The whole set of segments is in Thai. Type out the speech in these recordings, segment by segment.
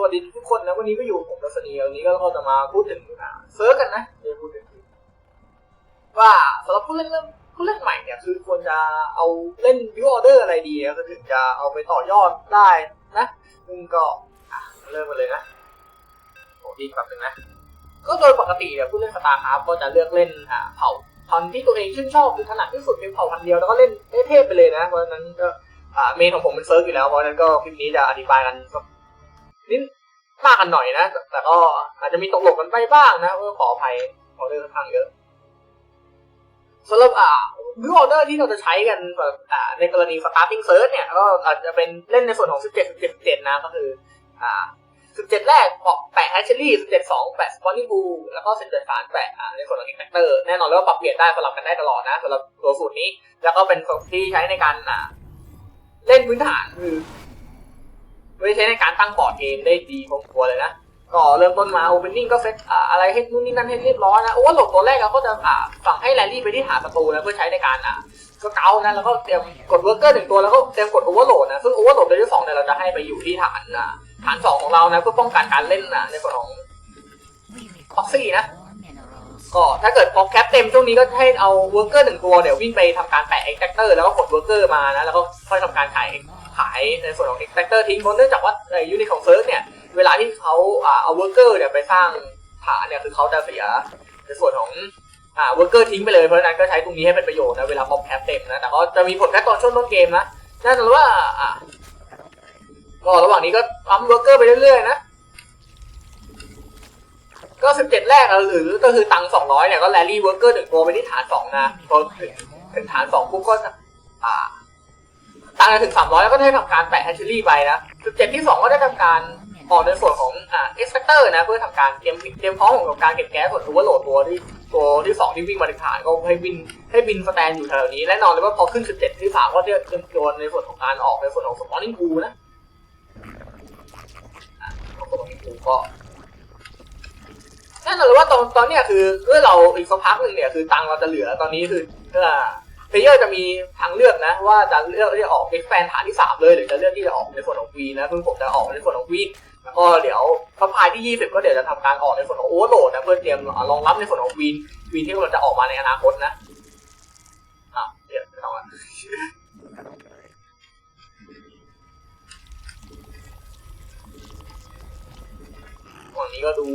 สวัสดีทุกคนนะวันนี้ก็อยู่ผมรัศนีวันนี้ก็เราจะมาพูดถึงอ่าเซิร์ฟกันนะเดี๋ยวพูดถึงว่าสำหรับผู้เล่นเริ่มผู้เล่นใหม่เนี่ยคือควรจะเอาเล่นวิวออเดอร์อะไรดีก็ถึงจะเอาไปต่อยอดได้นะซึ่งก็เริ่มกันเลยนะโอ้ดีแป๊บนึงนะก็โดยปกติเนี่ยผู้เล่นสตาร์คราฟก็จะเลือกเล่นอ่าเผ่าพันธุ์ที่ตัวเองชื่นชอบหรือถนัดที่สุดเป็นเผ่าพันธุ์เดียวแล้วก็เล่นเทพไปเลยนะเพราะฉะนั้นก็เมนของผมเป็นเซิร์ฟอยู่แล้วเพราะฉะนั้นก็คลิปนี้จะอธิบายกัน นิดมากกันหน่อยนะ แต่ก็อาจจะมีตกหลบกันไปบ้างนะก็ขออภัยขอเรื่องค่อนข้างเยอะสำหรับอ่าวิวออเดอร์ที่เราจะใช้กันแบบอ่าในกรณี starting search เนี่ย ก็อาจจะเป็นเล่นในส่วนของ 17 17 17นะ ก็คืออ่า 17 แรกแปะแฮชเชอรี่17 2 แปะสปอนนิบูแล้วก็ 17 3 แปะอ่าในส่วนของอินแฟกเตอร์แน่นอนแล้วปรับเปลี่ยนได้สลับกันได้ตลอดนะสำหรับตัวสูตรนี้ แล้วก็เป็นสูตรที่ใช้ในการอ่าเล่นพื้นฐานคือ ไม่ใช้ในการตั้งบอร์ดเกมได้ดีพอสมควรเลยนะ ก็เริ่มต้นมา opening ก็เซตอะไรให้นู่นนี่นั่นให้เรียบร้อยนะโอ้ว่าโหลดตัวแรกเราก็จะอ่าสั่งให้แรลลี่ไปที่ฐานศัตรูนะเพื่อใช้ในการอ่าก็เกานะแล้วก็เตรียมกดเวิร์กเกอร์หนึ่งตัวแล้วก็เตรียมกดโอเวอร์โหลดนะซึ่งโอเวอร์โหลดตัวที่สองเนี่ยเราจะให้ไปอยู่ที่ฐานอ่าฐานสองของเรานะเพื่อป้องกันการเล่นอะในส่วนของพ็อกซี่นะ ก็ถ้าเกิดพอแคปเต็มช่วงนี้ก็ให้เอาเวิร์กเกอร์หนึ่งตัวเดี๋ยววิ่งไปทำการแปะเอ็กแทคเตอร์แล้วก็กดเวิร์กเกอร์มานะแล้วก็ค่อยทำการขายขายในส่วนของเอ็กแทคเตอร์ทิ้งเพราะเนื่องจากว่าในยูนิตของเซิร์ฟเนี่ยเวลาที่เขาเอาเวิร์กเกอร์เนี่ยไปสร้างฐานเนี่ยคือเขาจะเสียในส่วนของอ่าเวิร์กเกอร์ทิ้งไปเลยเพราะนั้นก็ใช้ตรงนี้ให้เป็นประโยชน์นะเวลาพอแคปเต็มนะแต่ก็จะมีผลแค่ตอนช่วงต้นเกมนะแน่นอนว่าอ่าก็ระหว่างนี้ก็ปั๊มเวิร์กเกอร์ไปเรื่อยๆนะ ก็สิบเจ็ดแรกอะหรือก็คือตังสองร้อยเนี่ยก็แรลลี่เวิร์กเกอร์หนึ่งตัวไปที่ฐานสองนะพอถึงถึงฐานสองปุ๊บก็อ่าตังถึงสามร้อยแล้วก็ได้ทำการแปะแฮชเชอรี่ไปนะสิบเจ็ดที่สองก็ได้ทำการออกในส่วนของอ่าเอ็กซ์แฟกเตอร์นะเพื่อทำการเตรียมเตรียมพร้อมของการเก็บแก๊สส่วนโอเวอร์โหลดตัวที่ตัวที่สองที่วิ่งมาถึงฐานก็ให้บินให้บินสแตนอยู่แถวนี้และนอนเลยว่าพอขึ้นสิบเจ็ดที่สามก็จะเตรียมตัวในส่วนของการออกในส่วนของสปอนนิ่งกูนะอะสปอ นนิ่งกูก็แน่นอนเลยว่าตอนตอนเนี้ยคือเมื่อเราอีกสักพักหนึ่งเนี่ยคือตังเราจะเหลือตอนนี้คือเอ่อเพลเยอร์จะมีทางเลือกนะ ว่าจะเลือกที่จะออกเอ็กแฟนฐานที่ 3 เลยหรือจะเลือกที่จะออกในส่วนของวีนะซึ่งผมจะออกในส่วนของวีแล้วก็เดี๋ยวพอพายที่ 20 ก็เดี๋ยวจะทำการออกในส่วนของโอเวอร์โหลดนะเพื่อเตรียมรองรับในส่วนของวีนวีนที่มันจะออกมาในอนาคตนะอะเดี๋ยว ไม่งนี้ก็ดู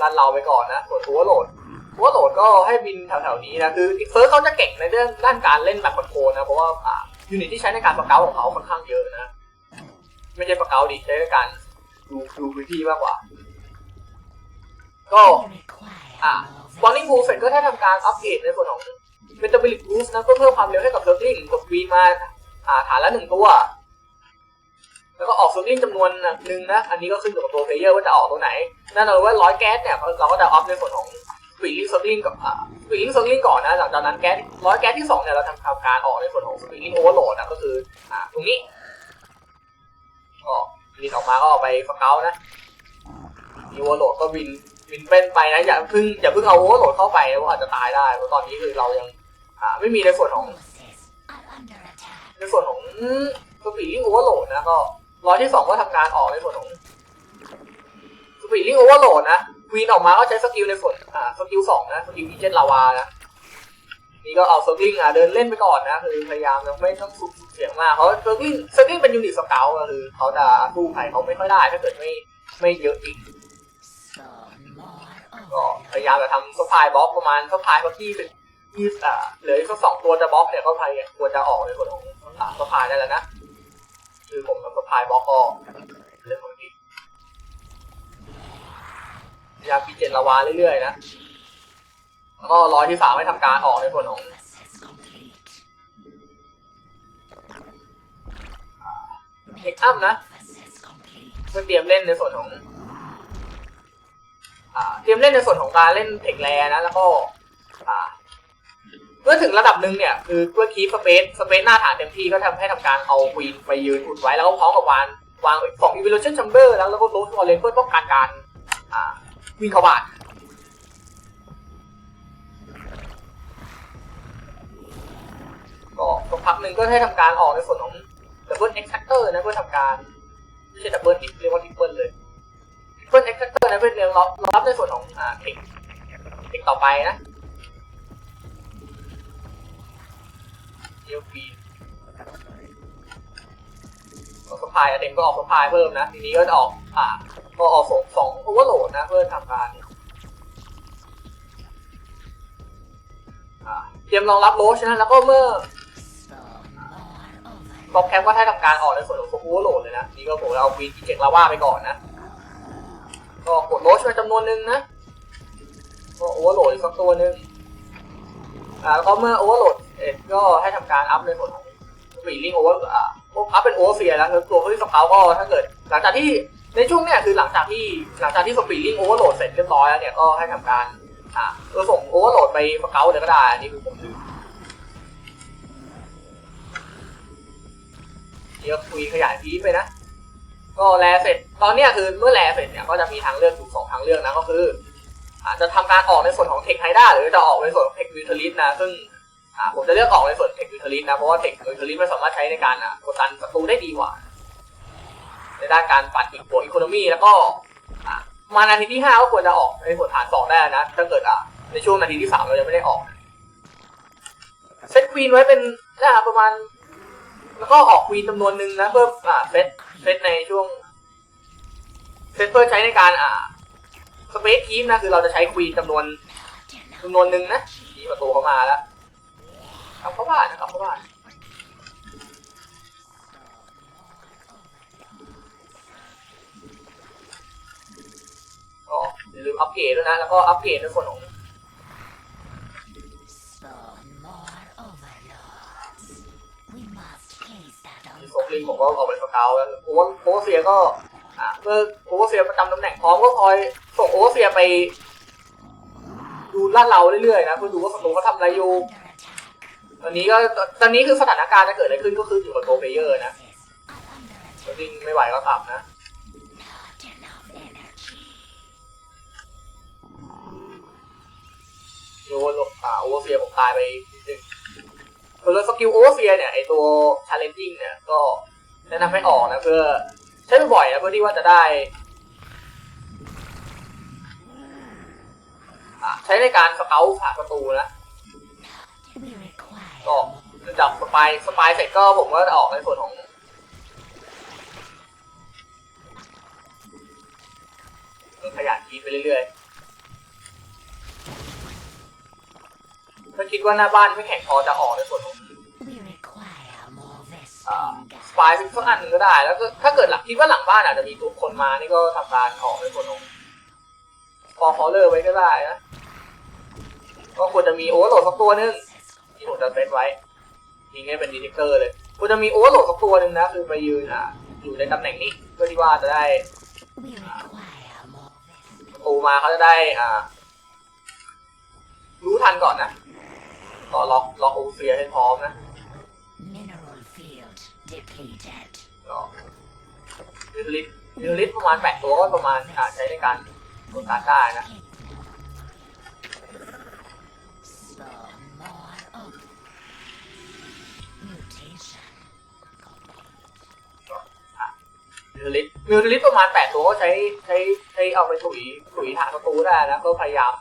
รันเราไปก่อนนะส่วนทัวโหลดทัวโหลดก็ให้บินแถวๆนี้นะคือเฟิร์สเขาจะเก่งในเรื่องด้านการเล่นแบบคอนโทรนะเพราะว่าอ่ายูนิตที่ใช้ในการประเกาของเขาค่อนข้างเยอะนะไม่ใช่ประเกาดิใช้ในการดูดูพื้นที่มากกว่า ก็อ่าวอร์นิ่งบูเสร็จก็ได้ทำการอัปเกรดในส่วนของเมตาบอลิกบูสนะก็เพิ่มความเร็วให้กับเซิร์ลิงกดวีมาอ่าฐานละหนึ่งตัว แล้วก็ออกเซิร์ลิงจำนวนหนึ่งนะ อันนี้ก็ขึ้นอยู่กับตัวเพลเยอร์ว่าจะออกตัวไหนแน่นอนว่าร้อยแก๊สเนี่ยเราก็จะออฟในส่วนของสปีลิ่งเซอร์ลิงกับอ่าสปีลิ่งเซอร์ลิงก่อนนะ หลังจากนั้นแก๊สร้อยแก๊สที่สองเนี่ยเราทำทำการออกในส่วนของสปีลิ่งโอเวอร์โหลดนะก็คืออ่าตรงนี้ก็บินออกมาก็เอาไปฟักเกานะมีโอเวอร์โหลดก็บินบินเป็นไปนะอย่าเพิ่งอย่าเพิ่งเอาโอเวอร์โหลดเข้าไปเพราะอาจจะตายได้เพราะตอนนี้คือเรายังอ่าไม่มีในส่วนของในส่วนของสปีดลิงโอเวอร์โหลดนะก็ ร้อยที่สองก็ทำการออกในส่วนของสปีดลิงโอเวอร์โหลดนะควีนออกมาก็ใช้สกิลในส่วนอ่าสกิลสองนะสกิลอีเจนลาวานะนี่ก็เอาสกิลอะเดินเล่นไปก่อนนะคือพยายามจะไม่ต้องสูเสียงมากเพราะสกิลสกิลเป็นยูนิตสเกลก็คือเขาจะสู้ใครเขาไม่ค่อยได้ถ้าเกิดไม่ไม่เยอะอีกก็พยายามจะทำสปายบล็อกประมาณสปายเขาที่เป็นที่อ่าเหลืออีกสักสองตัวจะบล็อกเนี่ยก็พยายามควรจะออกในส่วนของสปายได้แล้วนะ คือผมทำสปายบล็อกก็เรื่องของนี้พยายามปีเจนละวาเรื่อยๆนะแล้วก็ร้อยที่สามให้ทำการออกในส่วนของเทคอัพนะเพื่อเตรียมเล่นในส่วนของอเตรียมเล่นในส่วนของการเล่นเทคแรนะ แล้วก็อ่า มื่อถึงระดับหนึ่งเนี่ยคือเพื่อคีฟสเปซสเปซหน้าฐานเต็มที่ก็ทำให้ทำการเอาควีนไปยืนอุดไว้แล้วก็พร้อมกับวางวางสองอีเวลูชั่นแชมเบอร์แล้วแล้วก็โรสวอลเลนเพื่อป้องกันการวิ่งเข้าบ้านก็สักพักหนึ่งก็ให้ทำการออกในส่วนของดับเบิลเอ็กซ์แทคเตอร์นะเพื่อทำการไม่ใช่ดับเบิลเรียกว่าทิปเปิลเลยเพื่อนเอ็กซ์เตอร์นะเพื่อนเรียงรับรับในส่วนของอ่าเทคเทคต่อไปนะ เดียวฟีสปายอะเดนก็ออกสปายเพิ่มนะ ทีนี้ก็จะออกอ่าก็ออกสองสองโอเวอร์โหลดนะ เพื่อทำการอ่าเตรียมรองรับโรชนะ แล้วก็เมื่อโปรแกรมก็ให้ทำการออกในส่วนของโอเวอร์โหลดเลยนะ นี่ก็ผมเอาวีทีเจ็กลาว่าไปก่อนนะ ก็กดโรชมาจำนวนหนึ่งนะ ก็โอเวอร์โหลดอีกสักตัวหนึ่ง อ่าแล้วก็เมื่อโอเวอร์โหลดเสร็จก็ให้ทำการอัพในส่วนของฟีลิงโอเวอร์อ่าพวกอัพเป็นโอเวอร์เฟียแล้วแล้วตัวที่สเกลก็ถ้าเกิด หลังจากที่ในช่วงเนี้ยคือหลังจากที่หลังจากที่สปีดลิงโอเวอร์โหลดเสร็จเรียบร้อยแล้วเนี่ยก็ให้ทำการอ่าเออส่งโอเวอร์โหลดไปสเกลเลยก็ได้อันนี่คือผมลืมเดี๋ยวคุยขยายพีไปนะ ก็แลเสร็จตอนเนี้ยคือเมื่อแลเสร็จเนี่ยก็จะมีทางเลือกอยู่สองทางเลือกนะก็คือ อาจจะทำการออกในส่วนของเทคไฮด้าหรือจะออกในส่วนของเทควิทลิสนะ ซึ่งผมจะเลือกออกในส่วนเทควิทลิสนะ เพราะว่าเทควิทลิสมันสามารถใช้ในการกดดันศัตรูได้ดีกว่า ในด้านการปัดอีกบวกอีโคโนมีแล้วก็มานาทีที่ห้าก็ควรจะออกในส่วนฐานสองได้นะ ถ้าเกิดในช่วงนาทีที่สามเรายังไม่ได้ออกเซตควีนไว้เป็นนะประมาณ แล้วก็ออกควีนจำนวนหนึ่งนะเพื่อเซตเซตในช่วงเซตเพื่อใช้ในการอ่า สเปซทีมนะคือเราจะใช้ควีนจำนวนจำนวนหนึ่งนะมีประตูเข้ามาแล้วกลับเข้าบ้านนะกลับเข้าบ้านก็อย่าลืมอัปเกรดด้วยนะ แล้วก็อัปเกรดในส่วนของ Spawn more overlords. We must case that มี on โซลิงผมก็เอาไปสเกลแล้วโอเวอร์โอเวอร์เซียก็ อ่าเมื่อโอเวอร์เซียประจำตำแหน่งพร้อมก็คอยส่งโอเวอร์เซียไป ดูลาดเราเรื่อยๆนะเพื่อดูว่าศัตรูเขาทำอะไรอยู่ตอนนี้ก็ตอนนี้คือสถานการณ์จะเกิดอะไรขึ้นก็คืออยู่กับตัวเพเยอร์นะจริงไม่ไหวก็กลับนะโยนลงอ่าโอเวอร์เซียผมตายไปนิดนึงส่วนสกิลโอเวอร์เซียเนี่ยไอตัว challenging เนี่ยก็แนะนำให้ออกนะเพื่อ ช้บ่อยนะเพื่อที่ว่าจะได้ ใช้ในการสเกลผ่าประตูนะก็จับสปายสปายเสร็จก็ผมก็จะออกในส่วนของขยันคีไปเรื่อยๆถ้าคิดว่าหน้าบ้านไม่แข็งพอจะออกในส่วนของ we require more อ่ายสักอันหนึงก็ได้ แล้วก็ถ้าเกิดหลังคิดว่าหลังบ้านอาจจะมีตัวคนมานี่ก็ทำการออกในส่วนของพอคอเลอร์ไว้ก็ได้นะก็ควรจะมีโอเวอร์โหลดสักตัวนึงที่ผมจะเซตไว้ยิงให้เป็นดีเทคเตอร์เลยควรจะมีโอเวอร์โหลดสักตัวนึงนะคือไปยืนอะอยู่ในตำแหน่งนี้เพื่อที่ว่าจะได้ปูมาเขาจะได้อ่า รู้ทันก่อนนะก็ล็อกล็อกโอเซียให้พร้อมนะ depleted. ก็มิลลิตมิลลิตประมาณแปดตัวก็ประมาณอ่าใช้ในการกดการได้นะ Spawn more of mutation. มิลลิตมิลลิตประมาณแปดตัวก็ใช้ใช้ใช้เอาไปถุยถุยฐานประตูได้นะก็พยายาม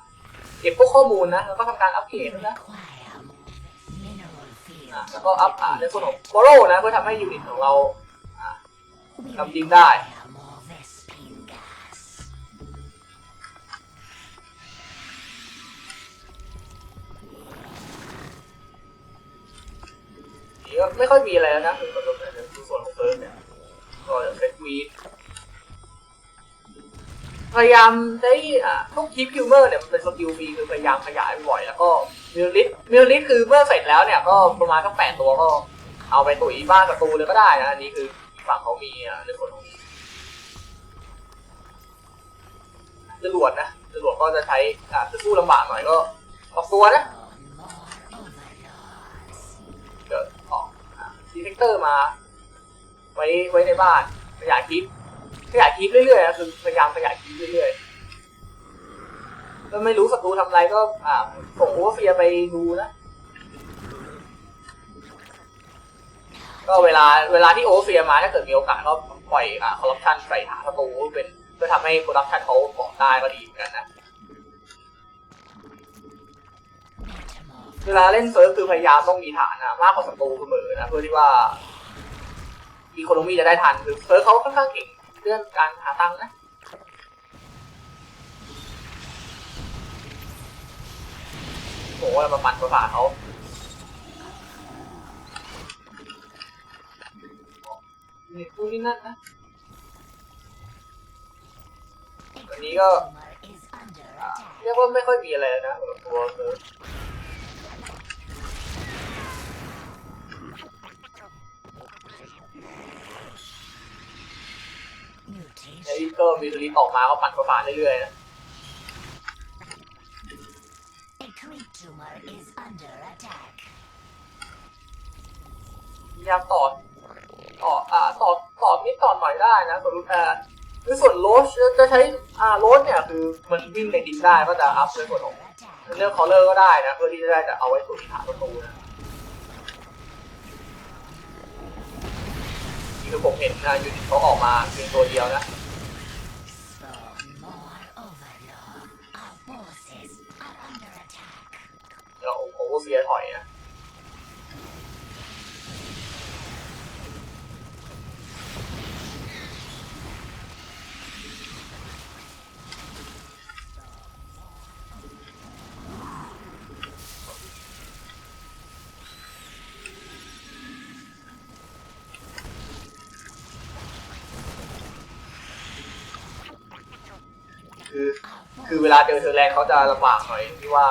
เก็บพวกข้อมูลนะแล้วก็ทำการอัปเกร We ดด้วยนะ require more mineral อะแล้วก็อัพอ่าในส่วนของโบโรนะเพื่อทำให้ยูนิตของเรา We Cầm chim đai. require more Vespingas. นี่ก็ไม่ค่อยมีอะไรแล้วนะคือส่วนคือส่วนของเซิร์ฟเนี่ยก็จะเซตวีดพยายามใช้อ่าพวกคีปคิวเมอร์เนี่ยมันเป็นสกิลฟรีคือพยายามขยายบ่อยแล้วก็ มิลลิทมิลลิทคือเมื่อเสร็จแล้วเนี่ยก็ประมาณสักแปดตัวก็ เอาไปตุ๋ยบ้านศัตรูเลยก็ได้นะอันนี้คือฝั่งเขามีอ่าในส่วนของจรวดนะจรวดก็จะใช้อ่าจะสู้ลำบากหน่อยก็ออกตัวนะเดี๋ยวออกดีเทคเตอร์มา ไว้ไว้ในบ้านขยายคลิปขยายคลิปเรื่อยๆนะคือพยายามขยายคลิปเรื่อยๆ แล้วไม่รู้ศัตรูทำอะไรก็อ่าส่งโอเวอร์เฟียไปดูนะ ก็เวลาเวลาที่โอเวอร์เฟียมาถ้าเกิดมีโอกาสก็ปล่อยอ่าคอร์รัปชันใส่ฐานศัตรูเป็นพื่อทำให้โปรดักชันเขากาะได้ก็ดีเหมือนกันนะเวลาเล่นเซิร์ฟคือพยายามต้องมีฐานนะมากกว่าศัตรูเสมอนะเพื่อที่ว่าอีโคโนมีจะได้ทันคือเซิร์ฟเขาค่อนข้างเก่งเรื่องการหาตังค์นะ โหเรามาปั่นประสาทเขานี่พูดนี่นั่นนะวันนี้ก็ Tumor is under อ่า attack. เรียกว่าไม่ค่อยมีอะไรนะสำหรับตัวเซิร์ฟใน Mutation. ที่ก็มีสลิปออกมาก็ปั่นประสาทเรื่อยๆนะ ยายามต่อต่ออ่าต่อต่อนิดต่อหน่อยได้นะส่วนรูอ่าคือส่วนโรสจะใช้อ่าโรสเนี่ยคือมันวิ่งในดินได้ก็จะอัพในส่วนของเรื่องคอเลอร์ก็ได้นะเพื่อที่จะได้จะเอาไว้สู่ฐานประตูนะคือผมเห็นนะยูนิตเขาออกมาเพียงตัวเดียวนะ คือ คือเวลาเจอเทอร์แลนด์เขาจะลำบากหน่อยที่ว่า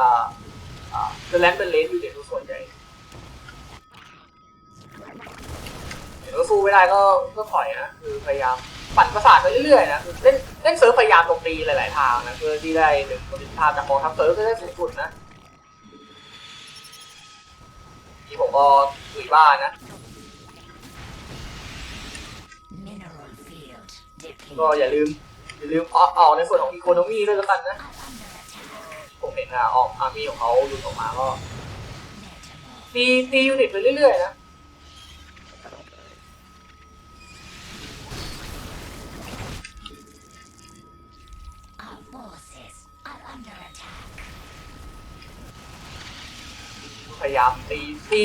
อ่าเทอร์แลนด์เป็นเลนอยู่เด่นส่วนใหญ่เห็นว่าสู้ไม่ได้ก็ก็ถอยนะคือพยายามปั่นประสาทไปเรื่อยๆนะคือเล่นเล่นเซิร์ฟพยายามตรงตีหลายๆทางนะเพื่อที่ได้หนึ่งประสิทธิภาพจากกองทัพเซิร์ฟได้สูงสุดนะนี่ผมก็คุยบ้านนะ Mineral field ก็ depleted. อย่าลืม อย่าลืมเอาเอาในส่วนของอีโคโนมีด้วยแล้วกันนะ Are under attack. ผมเห็นนะออกอาร์มีของเขาหลุดออกมาก็ Metamorph. ตีตียูนิตไปเรื่อยๆนะ Our forces are under attack. พยายามตีตี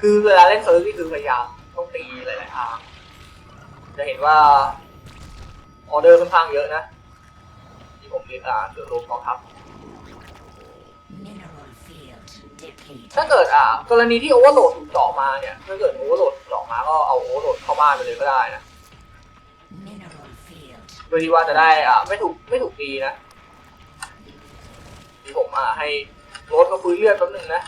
คือเวลาเล่นเซิร์ฟนี่คือพยายามต้องตีหลายๆทางจะเห็นว่า ออเดอร์ค่อนข้างเยอะนะ ที่ผมเรียนอ่าเสือรวมกองทัพ Mineral field depleted. ถ้าเกิดอ่ากรณีที่โอเวอร์โหลดถูกเจาะมาเนี่ย ถ้าเกิดโอเวอร์โหลดถูกเจาะมาก็เอาโอเวอร์โหลดเข้าบ้านไปเลยก็ได้นะ Mineral field. เพื่อที่ว่าจะได้อ่าไม่ถูกไม่ถูกตีนะที่ผมอ่าให้รถมาคุยเลือดแป๊บนึงนะ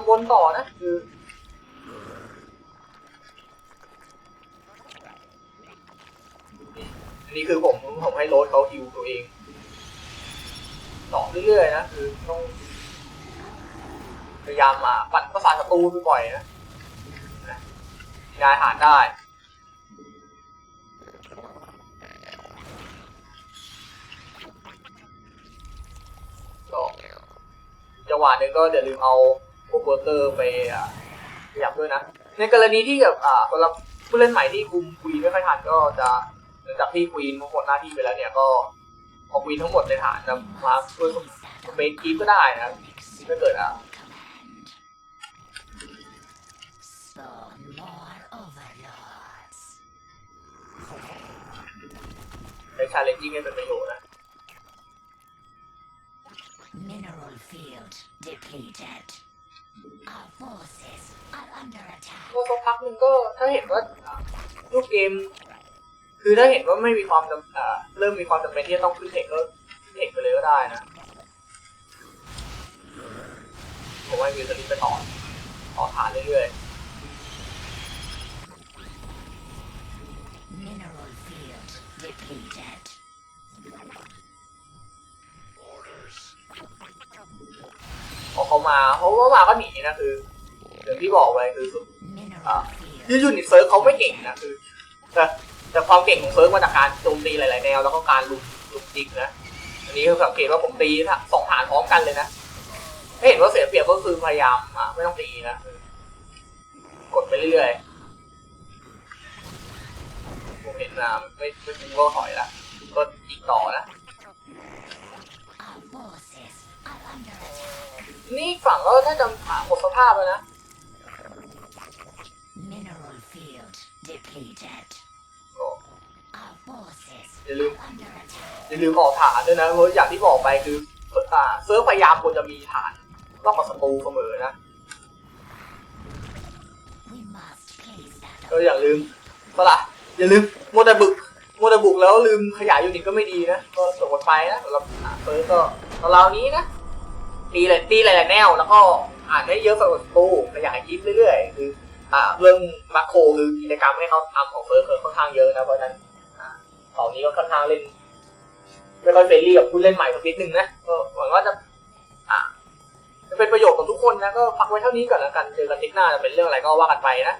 ำวนต่อนะคืออันนี้คือผมผมให้โรถเขาฮิวตัวเองต่อเรื่อยๆนะคือต้องพยายามมาปั่นประสาทศัตรูบ่อยๆนะย้ายฐานได้ก็จังหวะหนึ่งก็อย่าลืมเอา วกเวิร์กเกอร์ไปขยับด้วยนะ ในกรณีที่แบบอ่าสำหรับผู้เล่นใหม่ที่คุมควีนไม่ค่อยทันก็จะหลังจากที่ควีนหมดหน้าที่ไปแล้วเนี่ยก็เอควีนทั้งหมดในฐานนะมาเพื่อเมนคีก็ได้นะถ้าเกิดอะ Command. Spawn more overlords. ในชาเลนจิ้งให้เป็นประโยชน์นะ Mineral field depleted. Our forces are under attack. ก็สักพักหนึ่งก็ถ้าเห็นว่าอ่ารูปเกม คือถ้าเห็นว่าไม่มีความจำอ่าเริ่มมีความจำเป็นที่จะต้องขึ้นเทคก็ขึ้นเทคไปเลยก็ได้นะผมว่ามีสลิปไปต่อต่อฐานเรื่อย Mineral field depleted. ๆ พอเขามาเขาก็มาก็หนีนะคืออย่างที่บอกไว้คือสุด Mineral ยู field ยูนิตเซิร์ฟเขาไม่เก่งนะคือแต่แต่ความเก่งของเซิร์ฟมาจากการโจมตีหลาย ๆ แนวแล้วก็การลุมลุมจิกนะอันนี้คือสังเกตว่าผมตีสองฐานพร้อมกันเลยนะถ้าเห็นว่าเสียเปรียบก็คือพยายามอะไม่ต้องตีนะกดไปเรื่อยๆผมเห็นนะไม่ไม่คุ้มก็ถอยละก็อีกต่อนะ นี่ฝั่งก็น่าจะหาหมดสภาพแล้วนะ Mineral field depleted. โอ้ Our forces Để lương. are under attack. อย่าลืมออกฐานด้วยนะเพราะอย่างที่บอกไปคืออ่าเซิร์ฟพยายามควรจะมีฐานรอบกับศัตรูเสมอนะ We must place that ก็อย่าลืมปะละอย่าลืมโมวแต่บุกโมวแต่บุกแล้วลืมขยายยูนิตก็ไม่ดีนะ ก็สมมติไปนะสำหรับอ่าเซิร์ฟก็ราวๆนี้นะ ตีเลยตีหลายๆแนว แล้วก็อ่านได้เยอะกว่าศัตรูขยายยิปเรื่อยๆ คืออ่าเรื่องมาโครคือกิจกรรมให้เขาทำของเซิร์ฟคือค่อนข้างเยอะนะ เพราะฉะนั้นตอนนี้ก็ค่อนข้างเล่นไม่ค่อยเฟรนลี่กับผู้เล่นใหม่สักนิดนึงนะก็หวังว่าจะอ่าจะเป็นประโยชน์กับทุกคนนะก็พักไว้เท่านี้ก่อนแล้วกันเจอกันทิกหน้าจะเป็นเรื่องอะไรก็ว่ากันไปนะ